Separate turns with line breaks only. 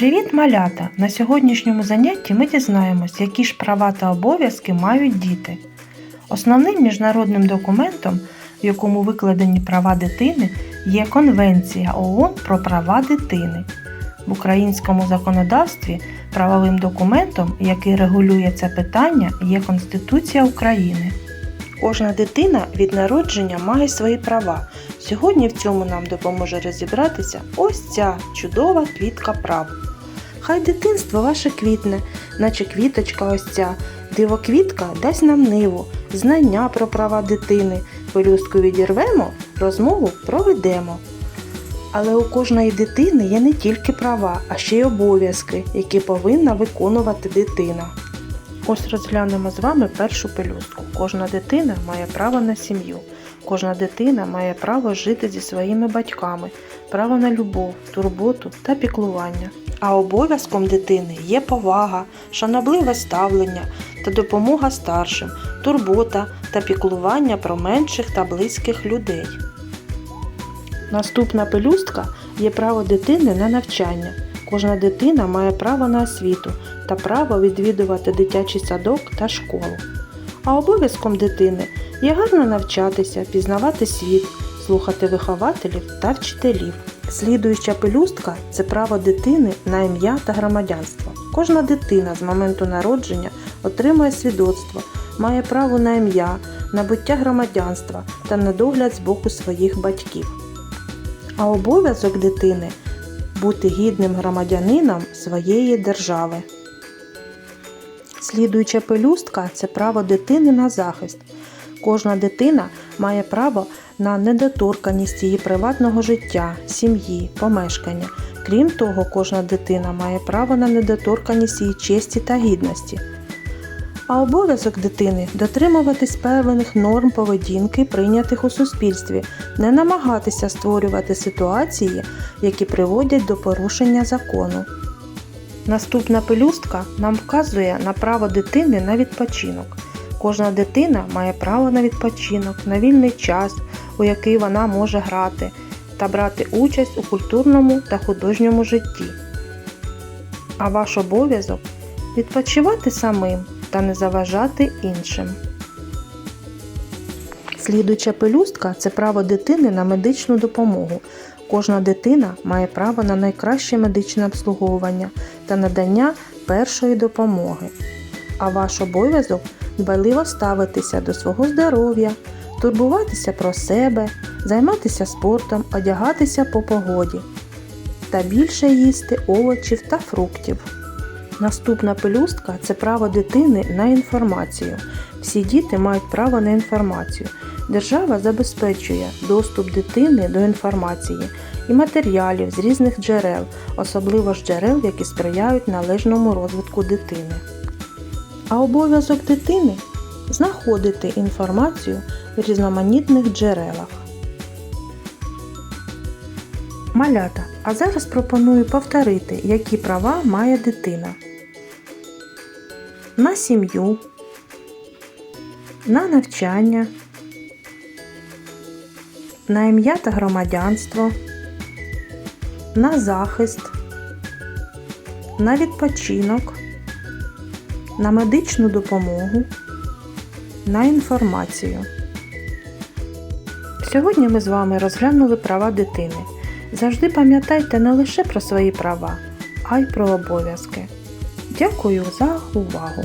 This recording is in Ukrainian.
Привіт, малята! На сьогоднішньому занятті ми дізнаємось, які ж права та обов'язки мають діти. Основним міжнародним документом, в якому викладені права дитини, є Конвенція ООН про права дитини. В українському законодавстві правовим документом, який регулює це питання, є Конституція України. Кожна дитина від народження має свої права. Сьогодні в цьому нам допоможе розібратися ось ця чудова квітка прав. Хай дитинство ваше квітне, наче квіточка ось ця. Дивоквітка дасть нам ниву, знання про права дитини. Пелюстку відірвемо, розмову проведемо. Але у кожної дитини є не тільки права, а ще й обов'язки, які повинна виконувати дитина. Ось розглянемо з вами першу пелюстку. Кожна дитина має право на сім'ю. Кожна дитина має право жити зі своїми батьками, право на любов, турботу та піклування. А обов'язком дитини є повага, шанобливе ставлення та допомога старшим, турбота та піклування про менших та близьких людей. Наступна пелюстка є право дитини на навчання. Кожна дитина має право на освіту та право відвідувати дитячий садок та школу. А обов'язком дитини є гарно навчатися, пізнавати світ, слухати вихователів та вчителів. Слідуюча пелюстка це право дитини на ім'я та громадянство. Кожна дитина з моменту народження отримує свідоцтво, має право на ім'я, набуття громадянства та на догляд з боку своїх батьків. А обов'язок дитини бути гідним громадянином своєї держави. Слідуюча пелюстка це право дитини на захист. Кожна дитина має право на недоторканість її приватного життя, сім'ї, помешкання. Крім того, кожна дитина має право на недоторканість її честі та гідності. А обов'язок дитини дотримуватись певних норм поведінки, прийнятих у суспільстві, не намагатися створювати ситуації, які приводять до порушення закону. Наступна пелюстка нам вказує на право дитини на відпочинок. Кожна дитина має право на відпочинок, на вільний час, у який вона може грати та брати участь у культурному та художньому житті. А ваш обов'язок відпочивати самим та не заважати іншим. Слідуюча пелюстка це право дитини на медичну допомогу. Кожна дитина має право на найкраще медичне обслуговування та надання першої допомоги. А ваш обов'язок дбайливо ставитися до свого здоров'я, турбуватися про себе, займатися спортом, одягатися по погоді та більше їсти овочів та фруктів. Наступна пелюстка це право дитини на інформацію. Всі діти мають право на інформацію. Держава забезпечує доступ дитини до інформації і матеріалів з різних джерел, особливо ж джерел, які сприяють належному розвитку дитини. А обов'язок дитини знаходити інформацію в різноманітних джерелах. Малята. А зараз пропоную повторити, які права має дитина. На сім'ю, на навчання, на ім'я та громадянство, на захист, на відпочинок, на медичну допомогу, на інформацію. Сьогодні ми з вами розглянули права дитини. Завжди пам'ятайте не лише про свої права, а й про обов'язки. Дякую за увагу!